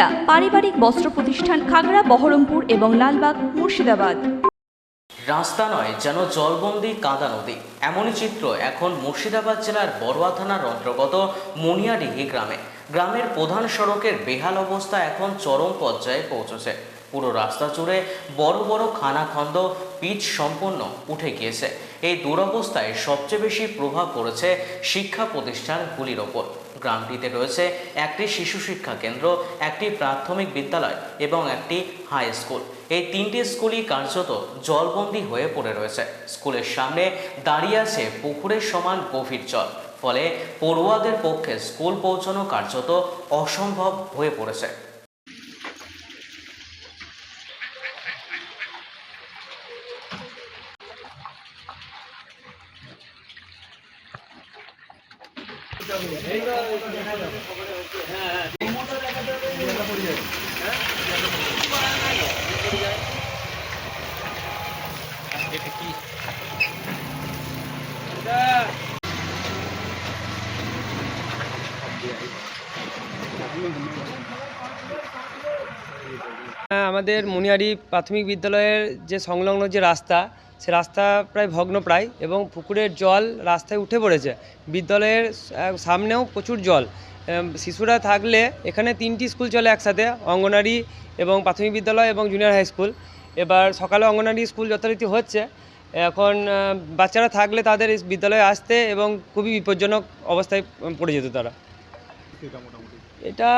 সুনিতা পারিবারিক বস্ত্র প্রতিষ্ঠান খাগড়া, বহরমপুর এবং লালবাগ, মুর্শিদাবাদ। রাস্তা নয় যেন জলবন্দি কাদা নদী। এমনই চিত্র এখন মুর্শিদাবাদ জেলার বড়ুয়া থানার অন্তর্গত মনিয়াডিহি গ্রামে। গ্রামের প্রধান সড়কের বেহাল অবস্থা এখন চরম পর্যায়ে পৌঁছেছে। পুরো রাস্তা জুড়ে বড় বড় খানাখন্দ পিচ সম্পূর্ণ উঠে গিয়েছে। এই দুরবস্থায় সবচেয়ে বেশি প্রভাব পড়েছে শিক্ষা প্রতিষ্ঠানগুলির ওপর। গ্রামটিতে রয়েছে একটি শিশু শিক্ষা কেন্দ্র, একটি প্রাথমিক বিদ্যালয় এবং একটি হাই স্কুল। এই তিনটি স্কুলই কার্যত জলবন্দী হয়ে পড়ে রয়েছে। স্কুলের সামনে দাঁড়িয়ে আছে পুকুরের সমান গভীর জল, ফলে পড়ুয়াদের পক্ষে স্কুল পৌঁছানো কার্যত অসম্ভব হয়ে পড়েছে। আমাদের মুনিয়ারি প্রাথমিক বিদ্যালয়ের যে সংলগ্ন যে রাস্তা সে রাস্তা প্রায় ভগ্নপ্রায় এবং পুকুরের জল রাস্তায় উঠে পড়েছে। বিদ্যালয়ের সামনেও প্রচুর জল। শিশুরা থাকলে এখানে তিনটি স্কুল চলে একসাথে, অঙ্গনারী এবং প্রাথমিক বিদ্যালয় এবং জুনিয়র হাই স্কুল এবার সকালে অঙ্গনারী স্কুল যথারীতি হচ্ছে। এখন বাচ্চারা থাকলে তাদের বিদ্যালয়ে আসতে এবং খুবই বিপজ্জনক অবস্থায় পড়ে যেত তারা। এটা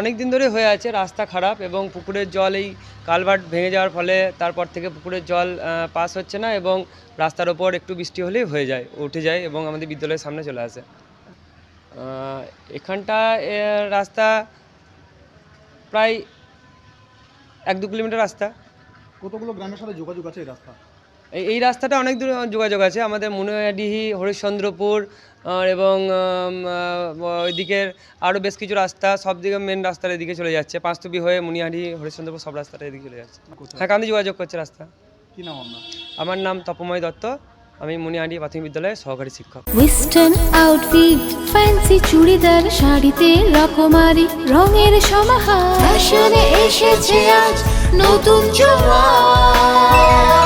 অনেক দিন ধরে হয়ে আছে, রাস্তা খারাপ এবং পুকুরের জল এই কালভার্ট ভেঙে যাওয়ার ফলে তারপর থেকে পুকুরের জল পাস হচ্ছে না এবং রাস্তার ওপর একটু বৃষ্টি হলেই হয়ে যায়, উঠে যায় এবং আমাদের বিদ্যালয়ের সামনে চলে আসে। এখানটা রাস্তা প্রায় এক দু কিলোমিটার রাস্তা। কতগুলো গ্রামের সাথে যোগাযোগ আছে এই রাস্তা? এই এই রাস্তাটা অনেক দূর যোগাযোগ আছে। আমাদের মুনিয়াডিহি হরিশ্চন্দ্রপুর এবং ওইদিকের আরও বেশ কিছু রাস্তা সব দিকে মেন রাস্তার এদিকে চলে যাচ্ছে। পাঁচতুবি হয়ে মুনিয়াডিহি হরিশ্চন্দ্রপুর সব রাস্তাটা এদিকে চলে যাচ্ছে। হ্যাঁ কান্দি যোগাযোগ করছে রাস্তা। কি নাম আপনার? আমার নাম তপময় দত্ত। আমি মুনিয়াডিহি প্রাথমিক বিদ্যালয়ের সহকারী শিক্ষক। ওয়েস্টার্ন আউটফিট ফ্যান্সি চুড়িদার শাড়িতে রকমারি রঙের সমাহার। ফ্যাশনে এসেছে আজ নতুন সুনিতা